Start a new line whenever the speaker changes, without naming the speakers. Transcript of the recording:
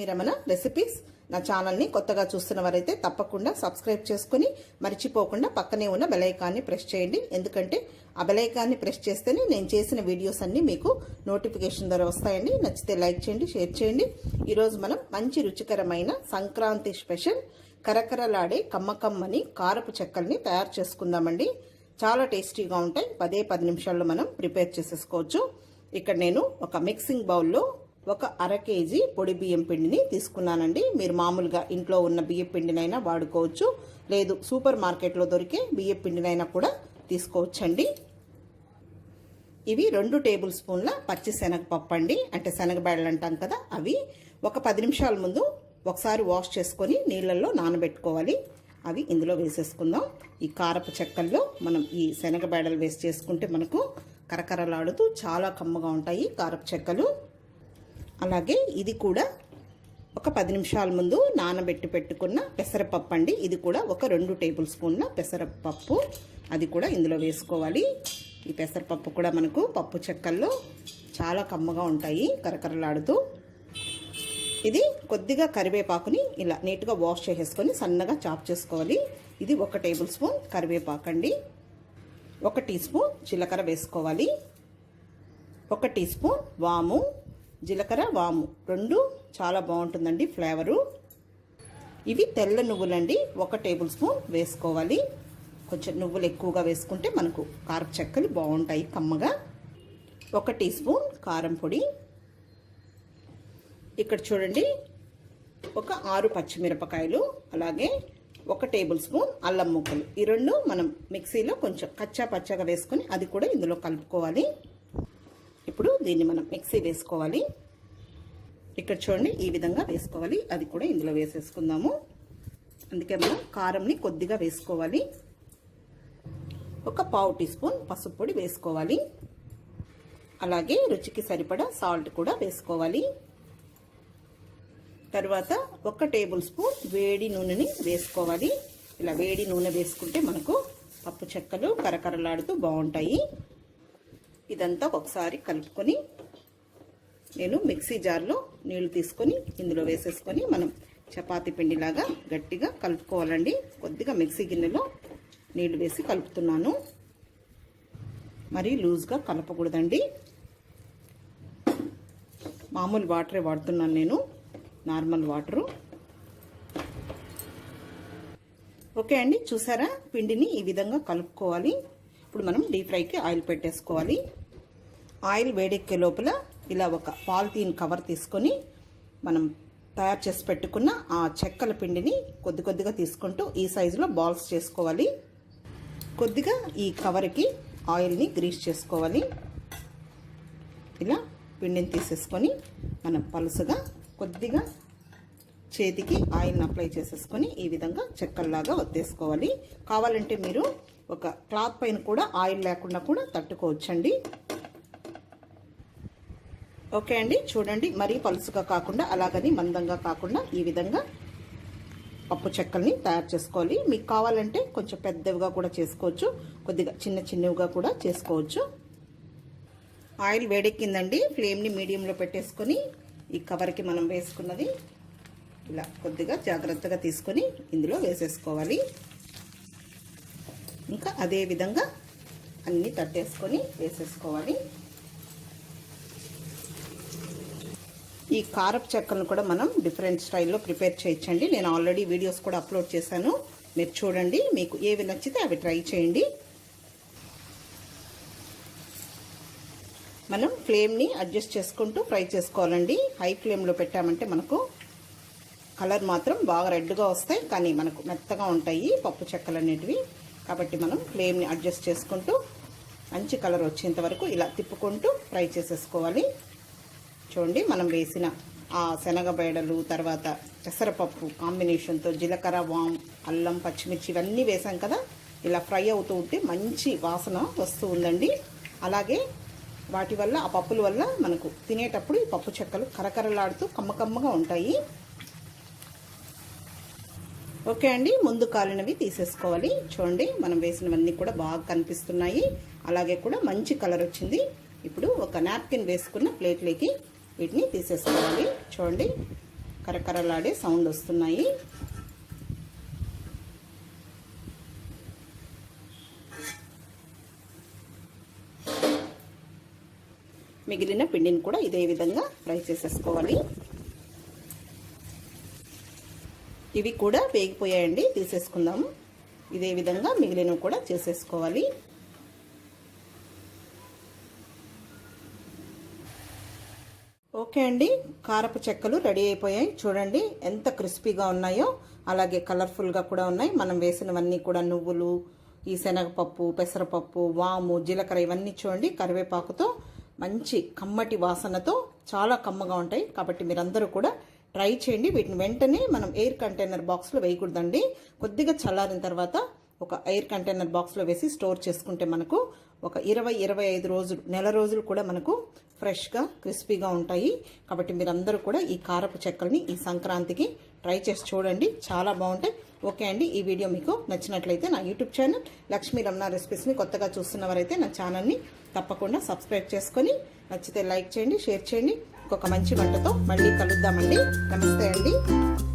Lakshmi Ramana recipes నా ఛానల్ని కొత్తగా చూస్తున్న వారైతే తప్పకుండా సబ్స్క్రైబ్ చేసుకుని మర్చిపోకుండా పక్కనే ఉన్న బెలైకాన్ని ప్రెస్ చేయండి. ఎందుకంటే ఆ బెలైకాన్ని ప్రెస్ చేస్తేనే నేను చేసిన వీడియోస్ అన్నీ మీకు నోటిఫికేషన్ ద్వారా వస్తాయండి. నచ్చితే లైక్ చేయండి షేర్ చేయండి. ఈరోజు మనం మంచి రుచికరమైన సంక్రాంతి స్పెషల్ కరకరలాడే కమ్మకమ్మని కారపు చెక్కల్ని తయారు చేసుకుందామండి. చాలా టేస్టీగా ఉంటాయి. పదే పది నిమిషాల్లో మనం ప్రిపేర్ చేసేసుకోవచ్చు. ఇక్కడ నేను ఒక మిక్సింగ్ బౌల్లో ఒక అర కేజీ పొడి బియ్యం పిండిని తీసుకున్నానండి. మీరు మామూలుగా ఇంట్లో ఉన్న బియ్యం పిండినైనా వాడుకోవచ్చు. లేదు సూపర్ మార్కెట్లో దొరికే బియ్యం పిండినైనా కూడా తీసుకోవచ్చండి. ఇవి రెండు టేబుల్ స్పూన్ల పచ్చి శనగపప్పు అండి. అంటే శనగబేడలు అంటాం కదా అవి. ఒక పది నిమిషాల ముందు ఒకసారి వాష్ చేసుకొని నీళ్ళల్లో నానబెట్టుకోవాలి. అవి ఇందులో వేసేసుకుందాం. ఈ కారపు చెక్కల్లో మనం ఈ శనగబేడలు వేసి చేసుకుంటే మనకు కరకరలాడుతూ చాలా కమ్మగా ఉంటాయి కారపు చెక్కలు. అలాగే ఇది కూడా ఒక పది నిమిషాల ముందు నానబెట్టి పెట్టుకున్న పెసరపప్పు అండి. ఇది కూడా ఒక రెండు టేబుల్ స్పూన్ల పెసరపప్పు. అది కూడా ఇందులో వేసుకోవాలి. ఈ పెసరపప్పు కూడా మనకు పప్పు చెక్కల్లో చాలా కమ్మగా ఉంటాయి కరకరలాడుతూ. ఇది కొద్దిగా కరివేపాకుని ఇలా నీట్గా వాష్ చేసేసుకొని సన్నగా చాప్ చేసుకోవాలి. ఇది ఒక టేబుల్ స్పూన్ కరివేపాకు అండి. ఒక టీ స్పూన్ జీలకర్ర వేసుకోవాలి. ఒక టీ స్పూన్ వాము. జీలకర్ర వాము. రెండు చాలా బాగుంటుందండి ఫ్లేవరు. ఇవి తెల్ల నువ్వులండి. ఒక టేబుల్ స్పూన్ వేసుకోవాలి. కొంచెం నువ్వులు ఎక్కువగా వేసుకుంటే మనకు కారపు చెక్కలు బాగుంటాయి కమ్మగా. ఒక టీ స్పూన్ కారం పొడి. ఇక్కడ చూడండి ఒక ఆరు పచ్చిమిరపకాయలు అలాగే ఒక టేబుల్ స్పూన్ అల్లం ముక్కలు. ఈ రెండు మనం మిక్సీలో కొంచెం కచ్చా పచ్చగా వేసుకొని అది కూడా ఇందులో కలుపుకోవాలి. ఇప్పుడు దీన్ని మనం మిక్సీ వేసుకోవాలి. ఇక్కడ చూడండి ఈ విధంగా వేసుకోవాలి. అది కూడా ఇందులో వేసేసుకుందాము. అందుకే మనం కారంని కొద్దిగా వేసుకోవాలి. ఒక పావు టీ స్పూన్ పసుపు పొడి వేసుకోవాలి. అలాగే రుచికి సరిపడా సాల్ట్ కూడా వేసుకోవాలి. తర్వాత ఒక టేబుల్ స్పూన్ వేడి నూనెని వేసుకోవాలి. ఇలా వేడి నూనె వేసుకుంటే మనకు పప్పు చెక్కలు కరకరలాడుతూ బాగుంటాయి. ఇదంతా ఒకసారి కలుపుకొని నేను మిక్సీ జార్లో నీళ్ళు తీసుకొని ఇందులో వేసేసుకొని మనం చపాతీ పిండిలాగా గట్టిగా కలుపుకోవాలండి. కొద్దిగా మిక్సీ గిన్నెలో నీళ్ళు వేసి కలుపుతున్నాను. మరీ లూజ్గా కలపకూడదండి. మామూలు వాటరే వాడుతున్నాను నేను. Normal water. ఓకే అండి చూసారా? పిండిని ఈ విధంగా కలుపుకోవాలి. ఇప్పుడు మనం డీప్ ఫ్రైకి ఆయిల్ పెట్టేసుకోవాలి. ఆయిల్ వేడెక్కే లోపల ఇలా ఒక పాలిథీన్ కవర్ తీసుకొని మనం తయారు చేసి పెట్టుకున్న ఆ చెక్కల పిండిని కొద్ది కొద్దిగా తీసుకుంటూ ఈ సైజులో బాల్స్ చేసుకోవాలి. కొద్దిగా ఈ కవర్కి ఆయిల్ని గ్రీస్ చేసుకోవాలి. ఇలా పిండిని తీసేసుకొని మనం పలుసుగా కొద్దిగా చేతికి ఆయిల్ని అప్లై చేసేసుకొని ఈ విధంగా చెక్కల్లాగా వత్తేసుకోవాలి కావాలంటే మీరు ఒక క్లాత్ పైన కూడా ఆయిల్ లేకుండా కూడా తట్టుకోవచ్చండి. ఓకే అండి చూడండి. మరీ పలుసుగా కాకుండా అలాగని మందంగా కాకుండా ఈ విధంగా పప్పు చెక్కల్ని తయారు చేసుకోవాలి. మీకు కావాలంటే కొంచెం పెద్దవిగా కూడా చేసుకోవచ్చు. కొద్దిగా చిన్న చిన్నవిగా కూడా చేసుకోవచ్చు. ఆయిల్ వేడెక్కిందండి. ఫ్లేమ్ని మీడియంలో పెట్టేసుకొని ఈ కవర్కి మనం వేసుకున్నది ఇలా కొద్దిగా జాగ్రత్తగా తీసుకొని ఇందులో వేసేసుకోవాలి. ఇంకా అదే విధంగా అన్నీ తట్టేసుకొని వేసేసుకోవాలి. ఈ కారపు చెక్కలను కూడా మనం డిఫరెంట్ స్టైల్లో ప్రిపేర్ చేయొచ్చండి నేను ఆల్రెడీ వీడియోస్ కూడా అప్లోడ్ చేశాను. మీరు చూడండి మీకు ఏవి నచ్చితే అవి ట్రై చేయండి. మనం ఫ్లేమ్ని అడ్జస్ట్ చేసుకుంటూ ఫ్రై చేసుకోవాలండి. హై ఫ్లేమ్లో పెట్టామంటే మనకు కలర్ మాత్రం బాగా రెడ్గా వస్తాయి కానీ మనకు మెత్తగా ఉంటాయి పప్పు చెక్కలు అనేటివి కాబట్టి మనం ఫ్లేమ్ని అడ్జస్ట్ చేసుకుంటూ మంచి కలర్ వచ్చేంత వరకు ఇలా తిప్పుకుంటూ ఫ్రై చేసేసుకోవాలి. చూడండి మనం వేసిన ఆ శనగబేడలు తర్వాత పెసరపప్పు కాంబినేషన్తో జీలకర్ర వామ్ అల్లం పచ్చిమిర్చి ఇవన్నీ వేసాం కదా ఇలా ఫ్రై అవుతూ ఉంటే మంచి వాసన వస్తూ ఉందండి. అలాగే వాటి వల్ల ఆ పప్పుల వల్ల మనకు తినేటప్పుడు ఈ పప్పు చెక్కలు కరకరలాడుతూ కమ్మకమ్మగా ఉంటాయి. ఓకే అండి ముందు కాలినవి తీసేసుకోవాలి. చూడండి మనం వేసినవన్నీ కూడా బాగా కనిపిస్తున్నాయి. అలాగే కూడా మంచి కలర్ వచ్చింది. ఇప్పుడు ఒక నాప్కిన్ వేసుకున్న ప్లేట్లోకి వీటిని తీసేసుకోవాలి. చూడండి కరకరలాడే సౌండ్ వస్తున్నాయి. మిగిలిన పిండిని కూడా ఇదే విధంగా ఫ్రై చేసేసుకోవాలి. ఇవి కూడా వేగిపోయాయండి తీసేసుకుందాము ఇదే విధంగా మిగిలినవి కూడా చేసేసుకోవాలి. ఓకే అండి. కారపు చెక్కలు రెడీ అయిపోయాయి. చూడండి ఎంత క్రిస్పీగా ఉన్నాయో. అలాగే కలర్ఫుల్గా కూడా ఉన్నాయి. మనం వేసినవన్నీ కూడా నువ్వులు ఈ శనగపప్పు పెసరపప్పు వాము జీలకర్ర ఇవన్నీ చూడండి. కరివేపాకుతో మంచి కమ్మటి వాసనతో చాలా కమ్మగా ఉంటాయి. కాబట్టి మీరందరూ కూడా ట్రై చేయండి. వీటిని వెంటనే మనం ఎయిర్ కంటైనర్ బాక్స్లో వేయకూడదండి. కొద్దిగా చల్లారిన తర్వాత ఒక ఎయిర్ కంటైనర్ బాక్స్లో వేసి స్టోర్ చేసుకుంటే మనకు ఒక ఇరవై ఇరవై ఐదు రోజులు నెల రోజులు కూడా మనకు ఫ్రెష్గా క్రిస్పీగా ఉంటాయి. కాబట్టి మీరందరూ కూడా ఈ కారపు చెక్కల్ని ఈ సంక్రాంతికి ట్రై చేసి చూడండి. చాలా బాగుంటాయి. ఓకే అండి ఈ వీడియో మీకు నచ్చినట్లయితే నా యూట్యూబ్ ఛానల్ లక్ష్మీ రమణ రెసిపీస్ని కొత్తగా చూస్తున్నవారైతే నా ఛానల్ని తప్పకుండా సబ్స్క్రైబ్ చేసుకొని నచ్చితే లైక్ చేయండి షేర్ చేయండి. ఇంకొక మంచి వంటతో మళ్ళీ కలుద్దామండి. నమస్తే అండి.